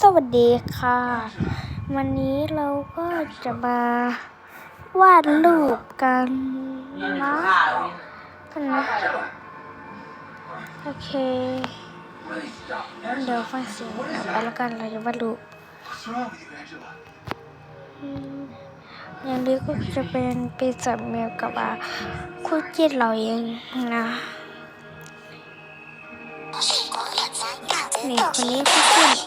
สวัสดีค่ะ วันนี้เราก็จะมาวาดรูปกันนะกันนะ โอเค เดี๋ยวฟังเสียงกลับไปแล้วกันเราจะวาดรูป What's wrong with you, Angela? อืมอย่างนี้ก็จะเป็นปีศาจแมวกับอะคู่จิ้นเราเองนะนี่คนนี้คู่จิ้น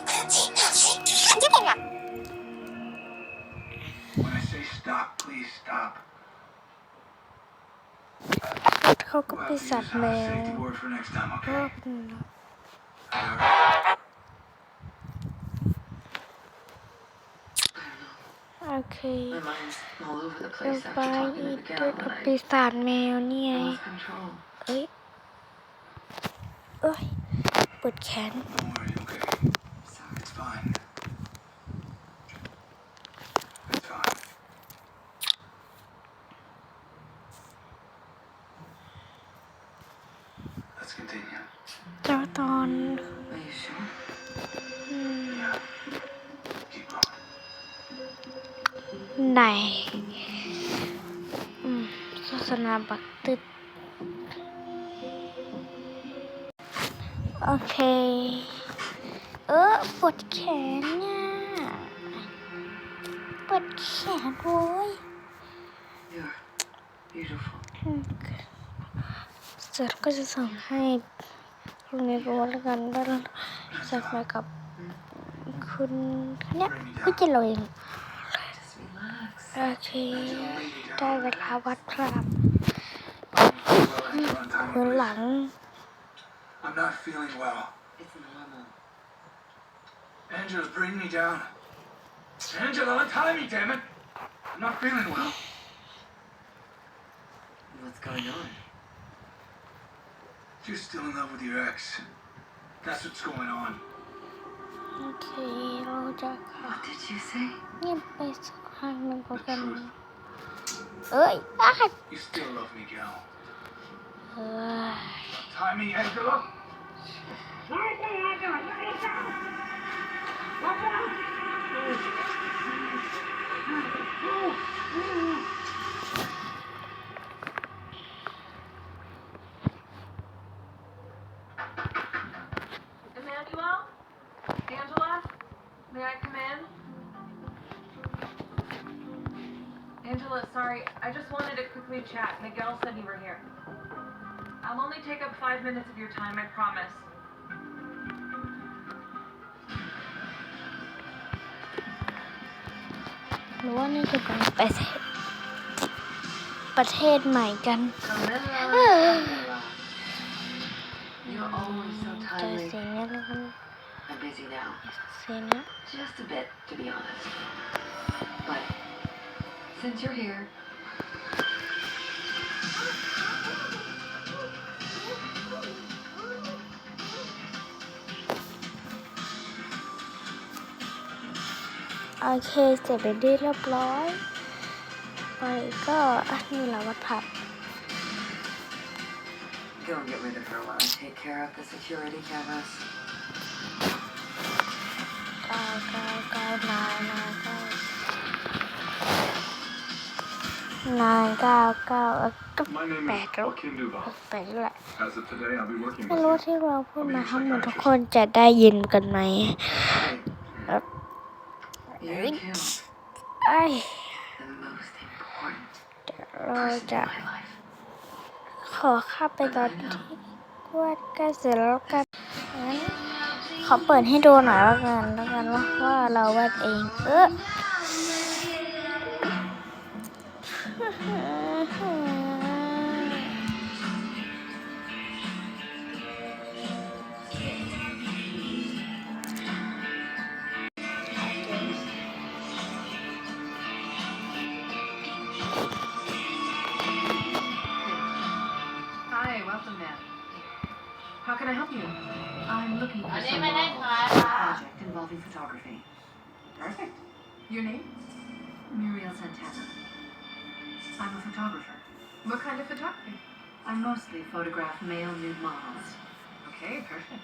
เขาก็เป็นสัตว์แมวรอบนึงโอเคไปอีกตัวปีศาจแมวนี่ยเอ้ยเอ้ยปวดแขน ต่ว่าตอน Are you sure? อืม Yeah. Keep going. ไหนอืมศาสนาบักตึดโอเค เออปวดแขนเนี่ยปวดแขนโว้ย You're beautiful. อืมเสร็จก็จะส่งให้ คุณในโบแล้วกันว่าสักไปกับคุณคนเนี้ยผู้จิเราเอง Just relax. โอเคได้เวลาวัดพระ Well, Angela, พื้น untie ห me, ลัง please. I'm not feeling well. It's normal. Angela, bring me down. Angela, untie me, damn it! I'm not feeling well. What's going on? You're still in love with your ex. That's what's going on. okay What did you say? The truth. You still love me, Gal. Timey, Angela. I just wanted to quickly chat. Miguel said you were here. I'll only take up five minutes of your time, I promise. หรือว่านี่จะเป็นประเทศประเทศใหม่กัน Camilla. You're always so เจอ timely. เสียงนี้แล้วกัน I'm busy now. เสียงนี้ Just a bit, to be honest. But since you're here, โอเคเสร็จไปนที่เรียบร้อยไปก็อันนี้แหละวัดผับ go and get rid of her while I take care of the security cameras. เก้าเก้าเก้านายนายเก้านายเก้าเก้าเออก็ My name แปล is กแล้ว Joaquin Duval. แปลกแหละ As of today, I'll be working ไม่ with รู้ you. ที่เราพูดมาทั้งหมดทุกคนจะได้ยินกันไหม Hey, you're Kim, ไอ้ย the most important เดี๋ยวเรา person จะ in my life. ขอเข้าไปตอนที่วาดใกล้เสร็จแล้วกันงั้นขอเปิดให้ดูหน่อยแล้วกันแล้วกันว่าว่าเราวาดเอง เออ Your name? Muriel Santana. I'm a photographer. What kind of photography? I mostly photograph male nude models. Okay, perfect.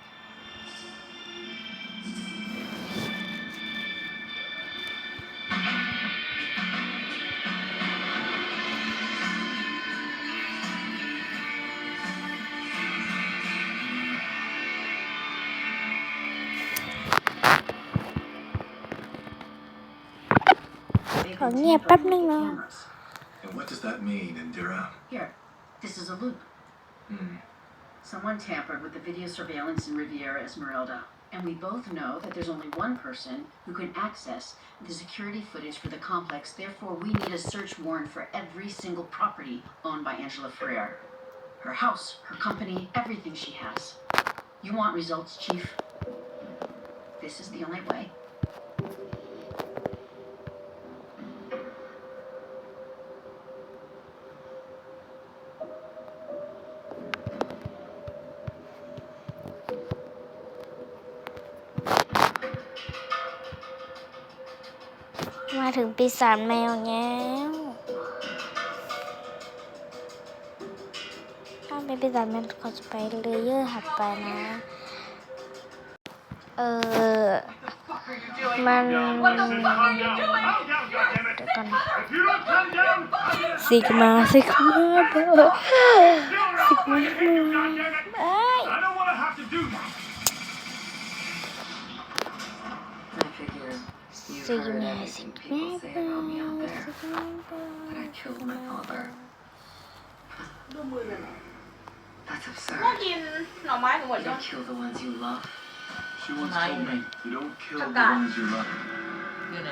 ขอ been เงียบแป๊บ tampering นึง with the นะ cameras. And what does that mean, Indira? Here, this is a loop. Hmm. Someone tampered with the video surveillance in Riviera Esmeralda. And we both know that there's only one person who can access the security footage for the complex. Therefore, we need a search warrant for every single property owned by Angela Freire. Her house, her company, everything she has. You want results, Chief? This is the only way. ปีศาจแมวแง้วถ้าเป็นปีศาจแมวเขาจะไปเลเยอร์หัดไปนะ เออ มันเดี๋ยวกันซิกมาซิกมาเบอร์ซิกมาเอ้ยซิกมาสิก ไม้หนูหมด You แล้ว don't kill the ones you love. She once Mine. told me, you don't kill the Forgot. ones you love. อยู่ไหน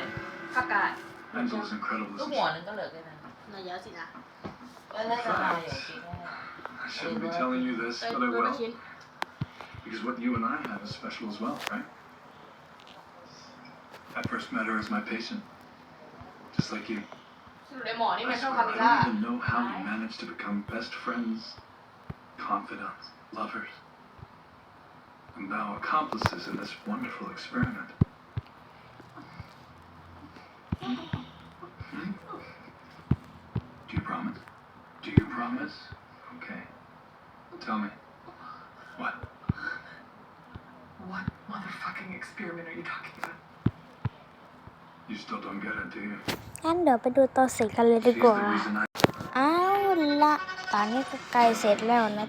ผักกาด Angela's incredible, ลูก isn't หัว she? นึงก็เหลือแค่นั้น หน่อยเยอะสินะ ก็น่าจะมาอย่างที่แน่ I shouldn't be telling you this, เอ้ย but I ดูลูก will. ชิ้น Because what you and I have is special as well, right? I first met her as my patient. Just like you. สรุปในหมอนี่ I มันชอบ swear, คา I ปิล่า don't even know how you managed to become best friends, confidants, lovers, and now accomplices in this wonderful experiment. Hmm? Do you promise? Do you promise? Okay. Tell me. What? What motherfucking experiment are you talking about? You still don't get it, do you? งั้นเดี๋ยวไปดูตอนเสร็จกันเลยดี She's กว่า the reason I เอาละตอนนี้ก็ใกล้เสร็จแล้วนะ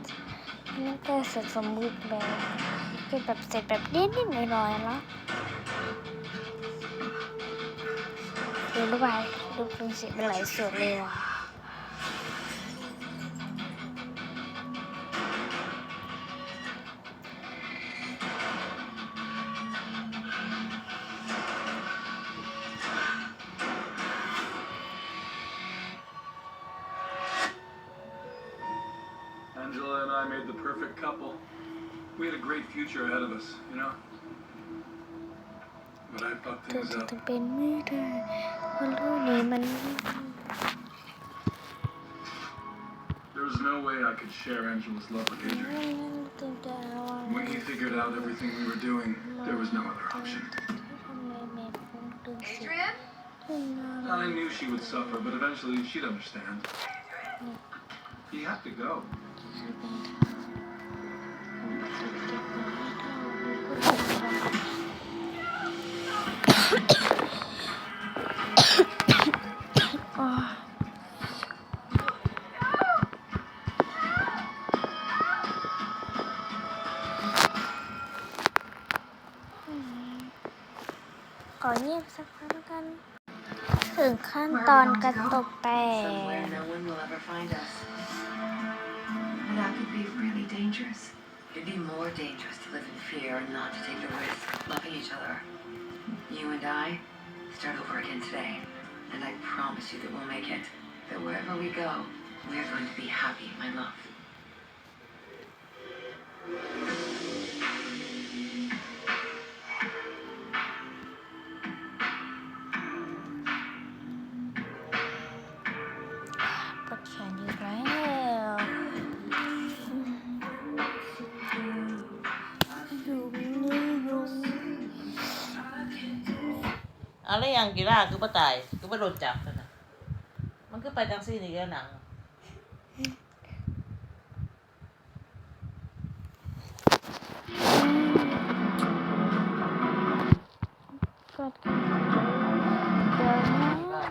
นี่ก็เสร็จสมบูรณ์แบบ ก็แบบเสร็จแบบนิดนิดๆหน่อยหน่อยๆแล้วดูรูปไปดูเป็นเสร็จเป็นหลายส่วนเลยว่ะ We had a great future ahead of us, you know? But I fucked เธอ things จะ up. จะเป็นไม่ได้คนรู้นี้มัน There was no way I could share Angela's love with Adrian. When he figured out everything we were doing, there was no other option. Adrian I knew she would suffer, but eventually she'd understand. He had to go. Oh. ขอเงียบสักพักแล้วกัน ถึงขั้นตอนกระตกแต Somewhere ก no one will ever find us. That could be really dangerous. It'd be more dangerous to live in fear and not to take the risk of loving each other. You and I start over again today, and I promise you that we'll make it. That wherever we go, we're going to be happy, my love. อาแล้วยังกีฬาคือป้าตายคือป้าโดนจับกันนะมันก็ไปจังซี่นี่แล้วหนังกดกันเดี๋ยวนะ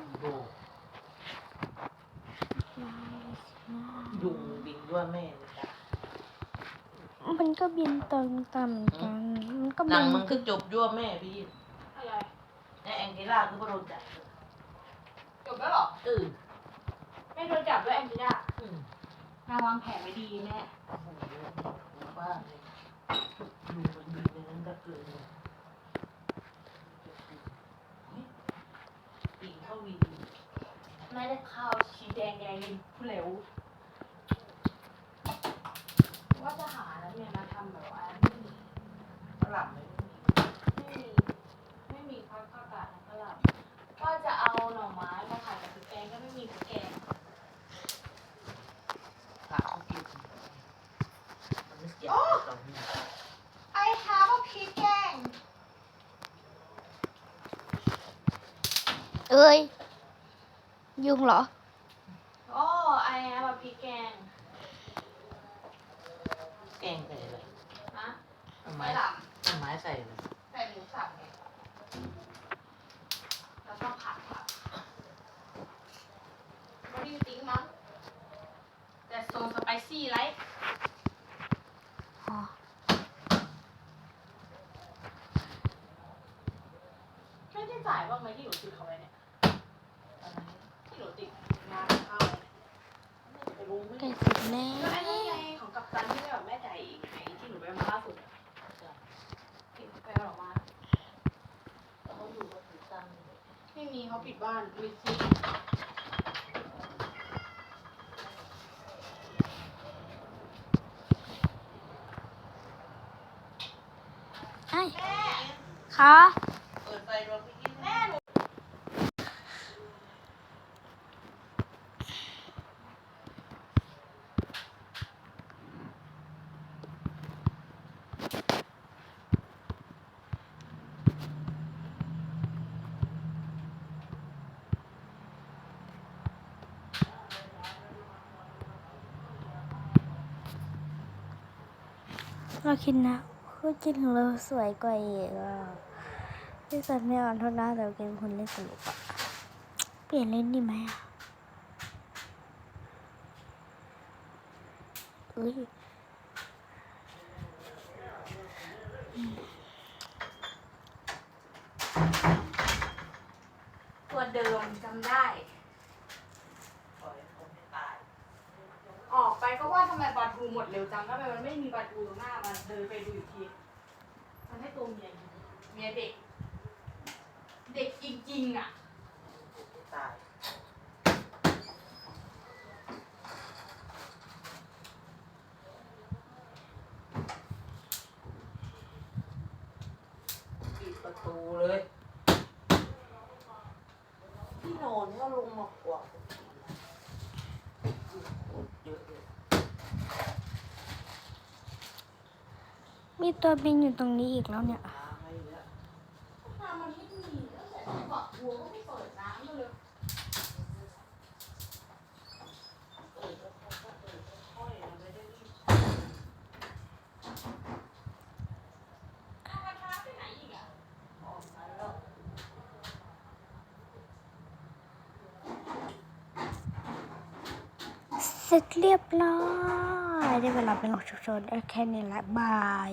ยุงบินด้วยแม่เลยจ้ะมันก็บินต่ำต่ำกัน มันก็หนับิงนมันคือจบยั่วแม่พี่อะไรไอ้แอ งเกล่าคือป้าโดนจับจบแล้วเหรอ เออแม่โดนจับด้วยแองจิล่าอืมนาวางแผนไว้ดีแม่โอ้โหบ้าเลยดูมันดีเลยนั่นก็เกินเลยเฮ้ยปีกเข้าวีดีแม่ได้ข้าวชีแดงแดงยินผู้เหลวว่าจะหาแล้วเนี่ยมาทำแบบว่าไม่มีฝรั่งเลย ไม่มีไม่มีข้าวข้าวกาดนะก็แบบว่าจะเอา หน่อไม้มาผัดกับพริกแกงก็ไม่มีพริกแกงผักเขากินมันไม่เกี่ยวกับตรงนี้ I have a พริกแกงเอ้ย ยุงเหรอโอ้ I have a พริกแกงแกงใส่เลยนะต้นไม้ไม่หลับต้นไม้ใส่เลย ใส่หมูสับไงแล้วก็ผัดผัก What do you think mom That's so spicy right อ๋อไม่ได้จ่ายบ้างไหมที่หนูติดเขาไว้เนี่ยอะไรที่หนูติดงานเข้าเนี่ยไปรู้ไหมใกล้สุดแล้ก็ไอ้นี่วไงของกัปตันที่แบบแม่จ่ายเองไงที่หนูไปมาล่าสุดอะที่ไปเอาออกมาเขาอยู่กับถือตังค์ไม่มีเขาปิดบ้านมีซี ไอ้ค่ะเปิดไฟรถพี่กินแม่เราคิดนะ คู่จริงเราสวยกว่าอีกอะพี่สันไม่อ่อนเท่าน้าแต่เกมคนเล่นสนุกอะ เปลี่ยนเล่นดีไหมอะอุ้ย ตัวเดิมจำได้ ปล่อยให้คนไม่ตาย ออกไปก็ว่าทำไมปลาทู หมดเร็วจังทำไมมันไม่มีปลาทูตรงหน้ามันเดินไปดูอีกทีมันให้ตัวเมียยิงเมียเด็ก เด็กจริงๆอะตายปิดประตูเลย ที่นอนก็ลงมากว่ายอะเลย มีตัวบินอยู่ตรงนี้อีกแล้วเนี่ยเสร็จเรียบร้อยได้เวลาเป็นของชุมชนแค่นี้แหละบาย